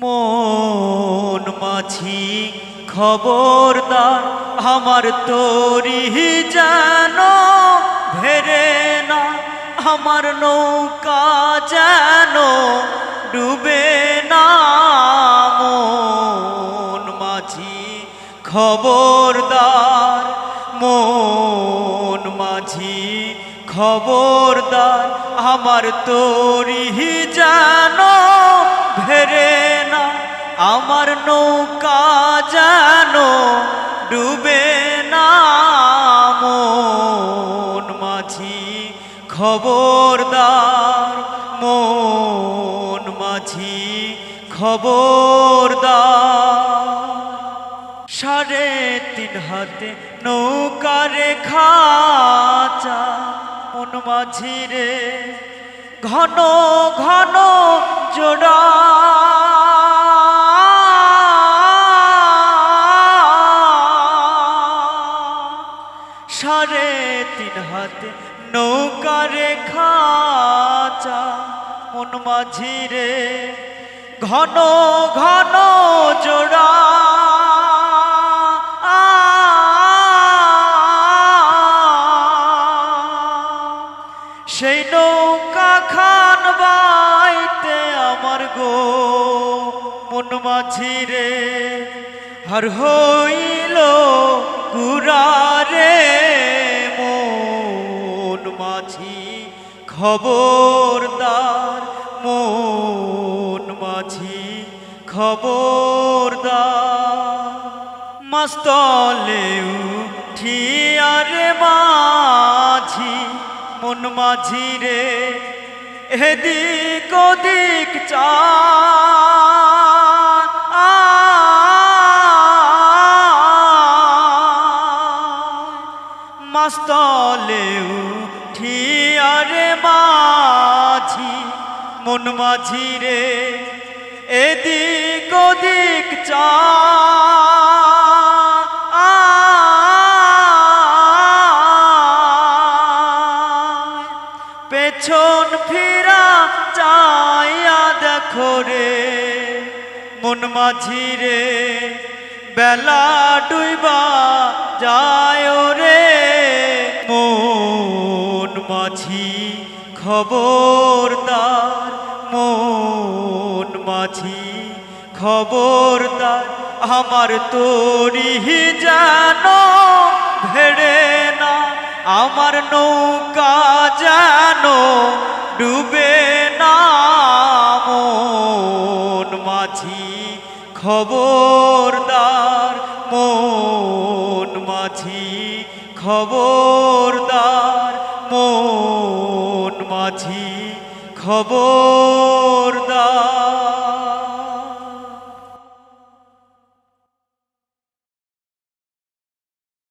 মন মাঝি খবরদার, আমার তরি যেন ভেরে না, আমার নৌকা যেন ডুবে না। মন মাঝি খবরদার, মন মাঝি খবরদার, আমার তরি যেন ভেরে আমার নৌকা যেন ডুবে না, মন মাঝি খবরদার, মন মাঝি খবরদার। সাড়ে তিন হাতে নৌকারে খাচা মন মাঝিরে ঘন ঘন জোড়া। হাতে নৌকারে খাচা মন মাঝিরে ঘন ঘন জোড়া। সেই নৌকা খান বাইতে আমার গো, মন মাঝিরে। হর হইল খবরদার মন মাঝি খবরদার। মস্তলে উঠিয়ারে মাঝি মন মাঝি রে এদিক ওদিক চা। মস্তলে উঠিয়ারে মাঝি, মন মাঝি রে, এদিক ওদিক চা। পেছন ফিরা চাইয়া দেখো রে, মন মাঝি রে, বেলা ডুইবা যায় রে। মাঝি খবরদার, মন মাঝি খবরদার, আমার তরি যেন ভেড়ে না, আমার নৌকা যেন ডুবে না। মন মাঝি খবরদার, মন মাঝি খবরদার মাঝি খবরদার